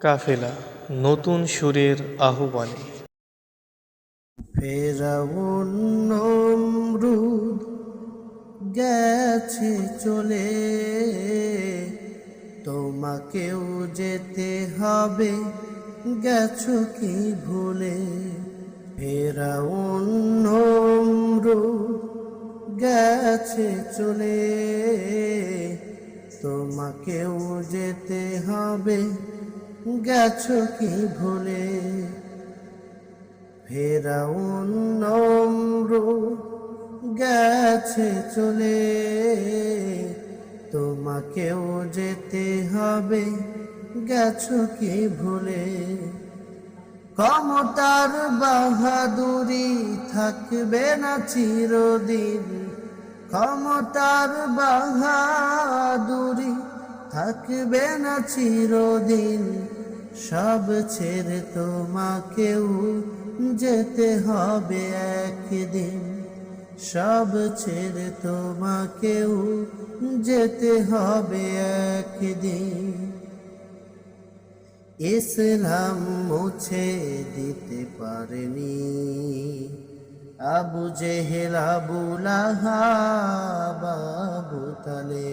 কাফেলা, নতুন সুরের আহ্বানে। ফেরাউন গেছে চলে, তোমাকেও যেতে হবে, গেছো কি ভুলে? ফেরাউন নমরুদ গেছে চলে, তোমাকেও যেতে হবে গেছো কি ভুলে? ফেরাউন নম্র গেছে চলে। তোমাকেও যেতে হবে, গেছো কি ভুলে? ক্ষমতার বাহাদুরি থাকবে না চিরদিন। ক্ষমতার বাহাদুরি থাকবে না চিরদিন। সব ছেড়ে তোমাকেও যেতে হবে একদিন। সব ছেড়ে তোমাকেও যেতে হবে একদিন। ইসলাম মুছে দিতে পারেনি আবু জেহেল, আবু লাহাব, আবু তালে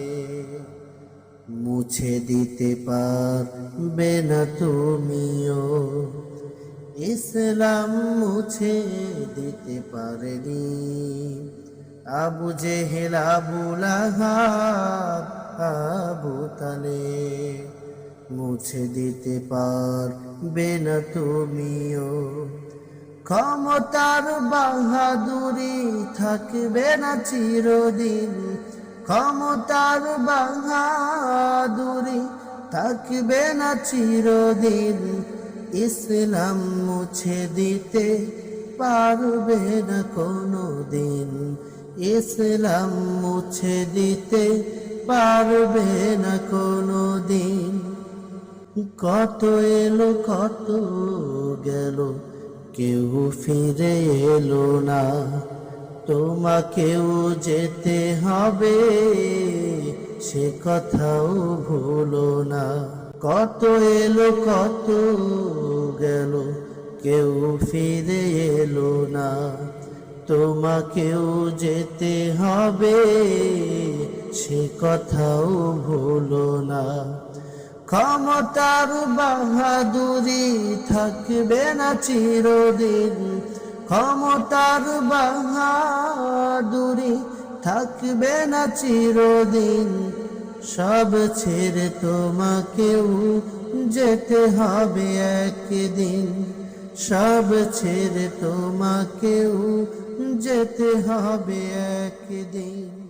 মুছে দিতে পারবে না তুমিও। ইসলাম মুছে দিতে পারেনি। আবু জেহেল, আবু লাহাব তালে মুছে দিতে পারবে না তুমিও। ক্ষমতার বাহাদুরি থাকবে না চিরদিন। ক্ষমতার বাহাদুরি থাকবে না চিরদিন। ইসলাম মুছে দিতে পারবে না কোনো দিন ইসলাম মুছে দিতে পারবে না কোনো দিন কত এলো, কত গেল, কেউ ফিরে এলো না। তোমাকেও যেতে হবে, সে কথাও ভুলো কত এলো, কত গেল, কেউ ফিরে এলো না। তোমাকেও যেতে হবে, সে কথাও ভুলো না। ক্ষমতার বাহাদুরি থাকবে না চিরদিন। ক্ষমতার বাহাদুরি থাকবে না চিরদিন। সব ছেড়ে তোমাকেও যেতে হবে একদিন। সব ছেড়ে তোমাকেও যেতে হবে একদিন।